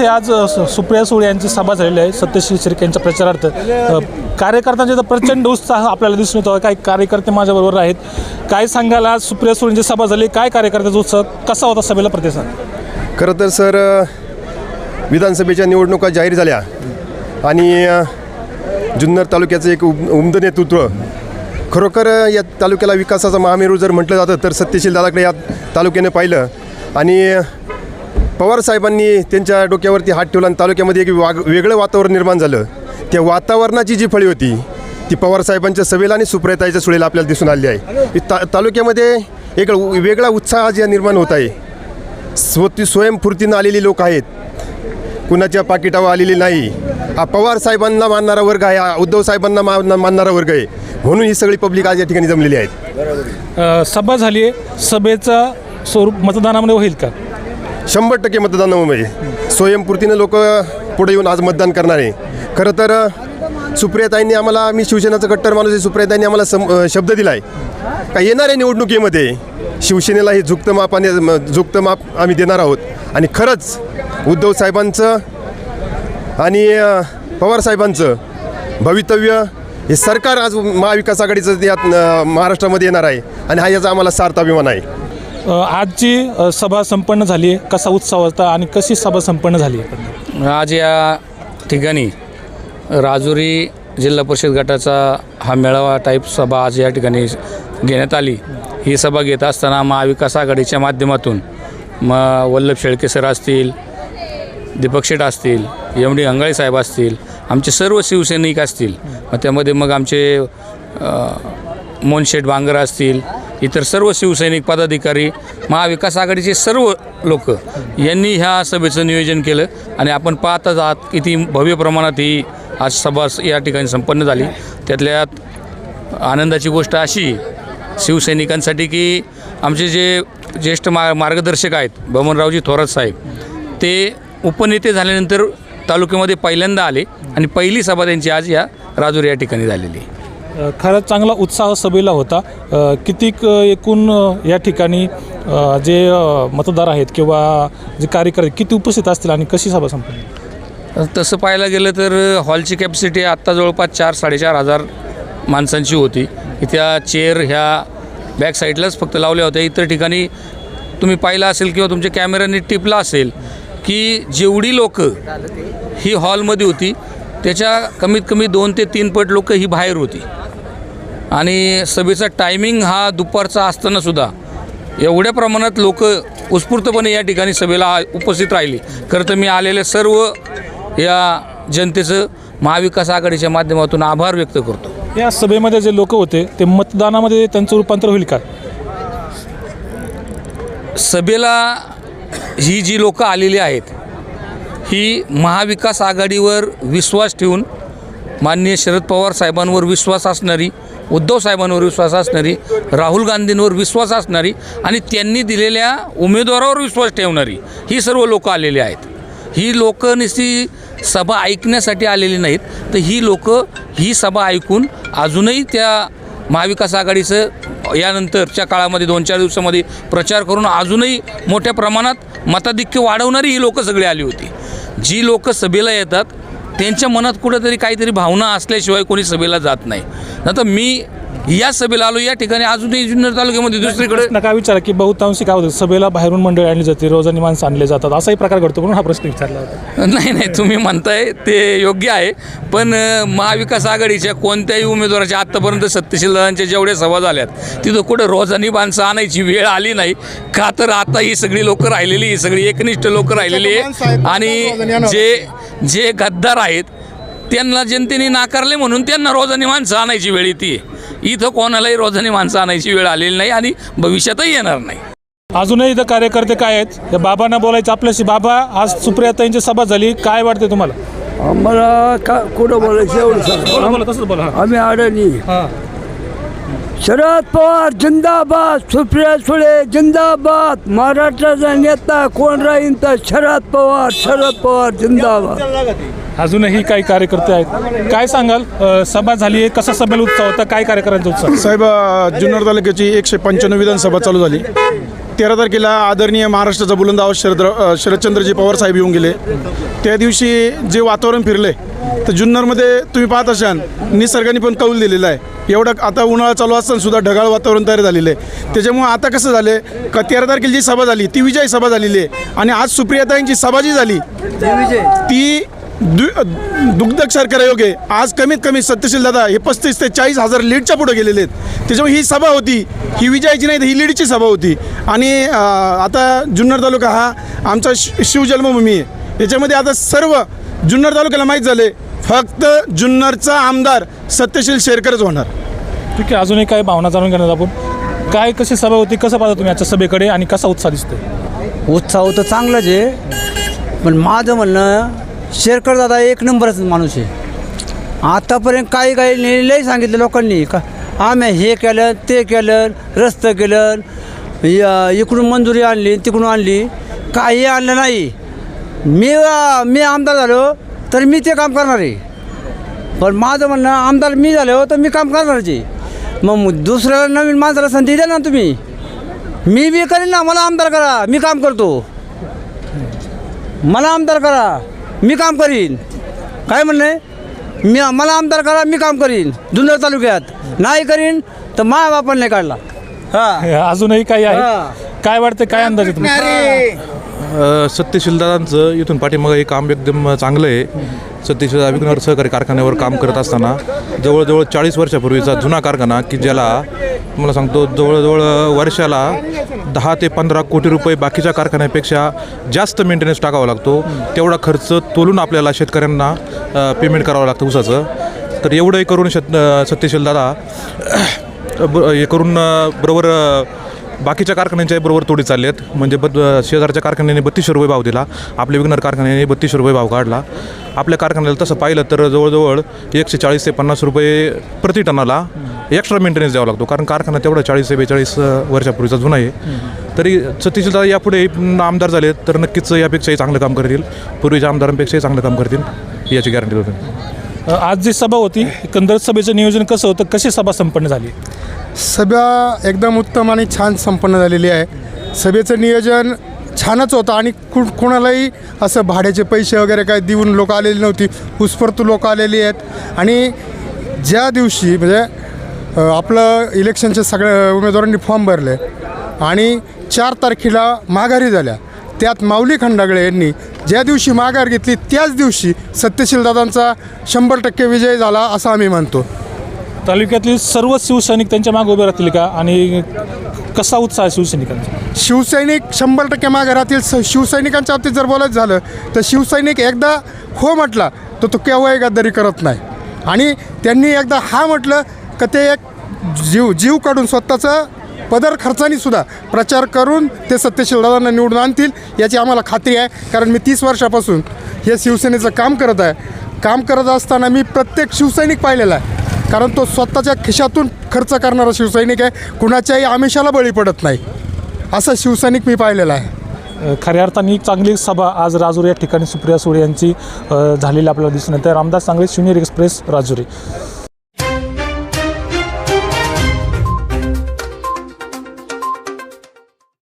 इथे आज सुप्रिया सुळे यांची सभा झालेली आहे सत्यशील शिर्के यांच्या प्रचारार्थ. कार्यकर्त्यांचे कार्यकर्त्यांचा प्रचंड उत्साह आपल्याला दिसून येतो. काही कार्यकर्ते माझ्याबरोबर आहेत. काय सांगाल आज सुप्रिया सुळेंची सभा झाली? काय कार्यकर्त्याचा उत्साह? कसा होता सभेला प्रतिसाद? खरं तर सर विधानसभेच्या निवडणुका जाहीर झाल्या. आणि जुन्नर तालुक्याचं एक उम नेतृत्व. खरोखर या तालुक्याला विकासाचा महामेरू जर म्हटलं जातं तर सत्यशील दादाकडे या तालुक्याने पाहिलं. आणि पवार साहेबांनी त्यांच्या डोक्यावरती हात ठेवला आणि तालुक्यामध्ये एक वाग वेगळं वातावरण निर्माण झालं. त्या वातावरणाची जी फळी होती ती पवार साहेबांच्या सभेला आणि सुप्रियताईच्या सुळेला आपल्याला दिसून आली आहे. ता तालुक्यामध्ये एक वेगळा उत्साह जे निर्माण होत आहे. स्वती स्वयंफूर्तीनं आलेली लोक आहेत. कुणाच्या पाकिटावर आलेली नाही. हा पवार साहेबांना मानणारा वर्ग आहे हा उद्धव साहेबांना मान मानणारा वर्ग आहे. म्हणून ही सगळी पब्लिक आज या ठिकाणी जमलेली आहेत सभा झाली आहे. सभेचा स्वरूप मतदानामध्ये होईल का? शंभर टक्के मतदान मतदानामध्ये स्वयंपूर्तीनं लोक पुढे येऊन आज मतदान करणार आहे. खरं तर सुप्रियाताईंनी आम्हाला मी शिवसेनाचं कट्टर माणूस आहे सुप्रियाताईंनी आम्हाला सम शब्द दिला आहे का येणाऱ्या निवडणुकीमध्ये? शिवसेनेला हे झुकतं माप आणि झुकतं माप आम्ही देणार आहोत. आणि खरंच उद्धव साहेबांचं आणि पवारसाहेबांचं पवार साहेबांचं भवितव्य हे सरकार आज महाविकास आघाडीचं यात महाराष्ट्रामध्ये येणार आहे. आणि हा याचा आम्हाला सार्थ अभिमान आहे. आजची सभा संपन्न झाली आहे. कसा उत्साह होता आणि कशी सभा संपन्न झाली आहे? आज या ठिकाणी राजुरी जिल्हा परिषद गटाचा हा मेळावा टाईप सभा आज या ठिकाणी घेण्यात आली. ही सभा घेत असताना महाविकास आघाडीच्या माध्यमातून म वल्लभ शेळके सर असतील दीपक शेठ असतील एम डी अंगाळे साहेब असतील आमचे सर्व शिवसैनिक असतील. मग त्यामध्ये मग आमचे मोनशेठ बांगर असतील इतर सर्व शिवसैनिक पदाधिकारी महाविकास आघाडीचे सर्व लोक यांनी ह्या सभेचं नियोजन केलं आणि आपण पाहताच आहात किती भव्य प्रमाणात ही आज सभा या ठिकाणी संपन्न झाली. त्यातल्यात आनंदाची गोष्ट अशी शिवसैनिकांसाठी की आमचे जे ज्येष्ठ मा मार्गदर्शक आहेत बमनरावजी थोरात साहेब ते उपनेते झाल्यानंतर तालुक्यामध्ये पहिल्यांदा आले आणि पहिली सभा त्यांची आज या राजूर या ठिकाणी झालेली आहे. खरंच चांगला उत्साह सभेला होता. कितीक एकूण या ठिकाणी जे मतदार आहेत किंवा जे कार्यकर्ते किती उपस्थित असतील आणि कशी सभा संपली? तसं पाहायला गेलं तर हॉलची कॅपॅसिटी आत्ता जवळपास चार साडेचार हजार माणसांची होती. त्या चेअर ह्या बॅक साईडलाच फक्त लावल्या होत्या. इतर ठिकाणी तुम्ही पाहिलं असेल किंवा तुमच्या कॅमेऱ्याने टिपला असेल की जेवढी लोक ही हॉलमध्ये होती त्याच्या कमीत कमी दोन ते तीन पट लोक ही बाहेर होती. आणि सभेचा टायमिंग हा दुपारचा असतानासुद्धा एवढ्या प्रमाणात लोक उत्स्फूर्तपणे या ठिकाणी सभेला उपस्थित राहिली. खरं तर मी आलेल्या सर्व या जनतेचं महाविकास आघाडीच्या माध्यमातून आभार व्यक्त करतो. या सभेमध्ये जे लोक होते ते मतदानामध्ये त्यांचं रूपांतर होईल का? सभेला ही जी लोकं आलेली आहेत ही महाविकास आघाडीवर विश्वास ठेवून माननीय शरद पवार साहेबांवर विश्वास असणारी उद्धव साहेबांवर विश्वास असणारी राहुल गांधींवर विश्वास असणारी आणि त्यांनी दिलेल्या उमेदवारावर विश्वास ठेवणारी ही सर्व लोकं आलेली आहेत. ही लोकं नुसती सभा ऐकण्यासाठी आलेली नाहीत तर ही लोकं ही सभा ऐकून अजूनही त्या महाविकास आघाडीचं यानंतरच्या काळामध्ये दोन चार दिवसामध्ये प्रचार करून अजूनही मोठ्या प्रमाणात मताधिक्य वाढवणारी ही लोकं सगळी आली होती. जी लोकं सभेला येतात त्यांच्या मनात कुठंतरी काहीतरी भावना असल्याशिवाय कोणी सभेला जात नाही. नंतर मी या सभेला आलो. या ठिकाणी अजूनही जुन्नर तालुक्यामध्ये दुसरीकडे नका विचारा की बहुतांशी काय होतं? सभेला बाहेरून मंडळी आणली जाते रोजानी माणसं आणले जातात. असाही प्रकार घडतो म्हणून हा प्रश्न विचारला होता. नाही नाही तुम्ही म्हणताय ते योग्य आहे. पण महाविकास आघाडीच्या कोणत्याही उमेदवाराच्या आत्तापर्यंत सत्यशीलदारांच्या जेवढ्या सभा झाल्यात तिथं कुठं रोजानी माणसं आणायची वेळ आली नाही. का तर आता ही सगळी लोकं राहिलेली ही सगळी एकनिष्ठ लोकं राहिलेली आहे आणि. जे जे गद्दार आहेत त्यांना जनतेने नाकारले म्हणून त्यांना रोजानी माणसं आणायची वेळ येते. इथं कोणालाही रोजानी माणसं आणायची वेळ आलेली नाही आणि भविष्यातही येणार नाही. अजूनही इथं कार्यकर्ते काय आहेत? या बाबांना बोलायचं आपल्याशी. बाबा आज सुप्रियाताईंची सभा झाली. काय वाटते तुम्हाला? आम्हाला का कुठं बोलायचं एवढं बोला सांग बोला तसंच बोला आम्ही अडणी हां. शरद पवार जिंदाबाद. सुप्रिया सुळे जिंदाबाद. महाराष्ट्राचा नेता कोण राहीन तर शरद पवार शरद पवार जिंदाबाद. अजूनही काही कार्यकर्ते आहेत. काय सांगाल? अ, सभा झाली आहे. कसा सभेला उत्साह होता? काय कार्यकर्त्यांचा उत्साह? साहेब अ, जुन्नर तालुक्याची एकशे पंच्याण्णव विधानसभा चालू झाली. तेरा तारखेला आदरणीय महाराष्ट्राचा बुलंद आवाज शरद अ, शरदचंद्रजी पवार साहेब येऊन गेले. त्या दिवशी जे वातावरण फिरले तर जुन्नरमध्ये तुम्ही पाहत असाल निसर्गाने पण कौल दिलेला आहे. एवढं आता उन्हाळा चालू असताना सुद्धा ढगाळ वातावरण तयार झालेलं आहे. त्याच्यामुळे आता कसं झालं का तेरा तारखेला जी सभा झाली ती विजयी सभा झालेली आहे. आणि आज सुप्रियाताईंची सभा जी झाली ती दु दुग्धक्षर करायोगे आज कमीत कमी सत्यशील दादा हे पस्तीस ते चाळीस हजार लीडच्या पुढे गेलेले आहेत. त्याच्यामुळे ही सभा होती. ही विजयाची नाही तर ही लीडची सभा होती. आणि आता जुन्नर तालुका हा आमचा शि शिवजन्मभूमी आहे. याच्यामध्ये आता सर्व जुन्नर तालुक्याला माहीत झाले. फक्त जुन्नरचा आमदार सत्यशील शेरकरच होणार. ठीक आहे अजूनही काही भावना जाणून घेणार आपण. काय कशी सभा होती कसं पाहता तुम्ही आजच्या सभेकडे आणि कसा उत्साह दिसतोय? उत्साह तर चांगलाच आहे. पण माझं म्हणणं शेरकर दादा एक नंबरच माणूस आहे. आतापर्यंत काही काही लई सांगितलं लोकांनी. का आम्ही हे केलं ते केलं रस्तं केलं य- इकडून मंजुरी आणली तिकडून आणली. काही आणलं नाही. मी मी आमदार झालो तर मी ते काम करणार आहे. पण माझं म्हणणं आमदार मी झालो तर मी काम करणार आहे. मग दुसऱ्याला नवीन माणसाला संधी द्या ना तुम्ही. मी बी करेन ना मला आमदार करा मी काम करतो. मला आमदार करा. मी काम करीन. काय म्हणणं मी मला आमदार करा मी काम करीन. जुन्नर तालुक्यात. नाही करीन तर मा बापाने नाही काढला. हा. अजूनही काही हा. आहे काय वाटतं काय अंदाज आहे तुम्ही अ, सत्यशीलदादांचं इथून पाठीमागं हे काम एकदम चांगलं आहे. सत्यशीलदा विघ्नवर सहकारी कारखान्यावर काम करत असताना जवळजवळ चाळीस वर्षापूर्वीचा जुना कारखाना की ज्याला मला सांगतो जवळजवळ वर्षाला दहा ते पंधरा कोटी रुपये बाकीच्या कारखान्यापेक्षा जास्त मेंटेनन्स टाकावा लागतो. तेवढा खर्च तोलून आपल्याला शेतकऱ्यांना पेमेंट करावं लागतं ऊसाचं. तर एवढंही करून शेत सत्यशीलदादा ब- हे करून बरोबर बाकीच्या कारखान्यांच्या बरोबर तोडी चालली आहेत. म्हणजे बद शेजारच्या कारखान्याने बत्तीसशे रुपये भाव दिला. आपल्या विघ्नर कारखान्याने बत्तीसशे रुपये भाव काढला. आपल्या कारखान्याला तसं पाहिलं तर जवळजवळ एकशे चाळीस ते पन्नास रुपये प्रति टनाला एक्स्ट्रा मेंटेनन्स द्यावा लागतो. कारण कारखाना तेवढा चाळीस ते बेचाळीस वर्षापूर्वीचा जुना आहे. तरी सतीशदा यापुढे आमदार झाले तर नक्कीच यापेक्षाही चांगलं काम करतील. पूर्वीच्या आमदारांपेक्षाही चांगलं काम करतील याची गॅरंटी देतो. आज जी सभा होती एकंदर सभेचं नियोजन कसं होतं? कशी सभा संपन्न झाली? सभा एकदम उत्तम आणि छान संपन्न झालेली आहे. सभेचं नियोजन छानच होतं आणि कु कोणालाही असं भाड्याचे पैसे वगैरे काय देऊन लोक आलेली नव्हती. उत्स्फूर्त लोक आलेली आहेत. आणि ज्या दिवशी म्हणजे आपलं इलेक्शनचे सगळ्या उमेदवारांनी फॉर्म भरले आणि चार तारखेला माघारी झाल्या. त्यात माऊली खंडागळे यांनी ज्या दिवशी माघार घेतली त्याच दिवशी सत्यशीलदादांचा शंभर टक्के विजय झाला असं आम्ही मानतो तालुक्यातील सर्व शिवसैनिक त्यांच्या मागे उभे राहतील का? आणि कसा उत्साह आहे शिवसैनिकांचा? शिवसैनिक शंभर टक्के मागे राहतील. स शिवसैनिकांच्या बाबतीत जर बोलायचं झालं तर शिवसैनिक एकदा हो म्हटला तर तो केव्हाही गद्दारी करत नाही. आणि त्यांनी एकदा हा म्हटलं का ते एक जीव जीव काढून स्वतःचं पदर खर्चानीसुद्धा प्रचार करून ते सत्यशीलदादांना निवडून आणतील याची आम्हाला खात्री आहे. कारण मी तीस वर्षापासून हे शिवसेनेचं काम करत आहे. काम करत असताना मी प्रत्येक शिवसैनिक पाहिलेला आहे. कारण तो स्वतःच्या खिशातून खर्च करणारा शिवसैनिक आहे. कुणाच्याही आमिषाला बळी पडत नाही. असा शिवसैनिक मी पाहिलेला आहे. खऱ्या अर्थाने एक चांगली सभा आज राजुरी या ठिकाणी सुप्रिया सुळे यांची झालेली आपल्याला दिसून येते. रामदास सांगळे शिवनेर एक्सप्रेस राजुरी.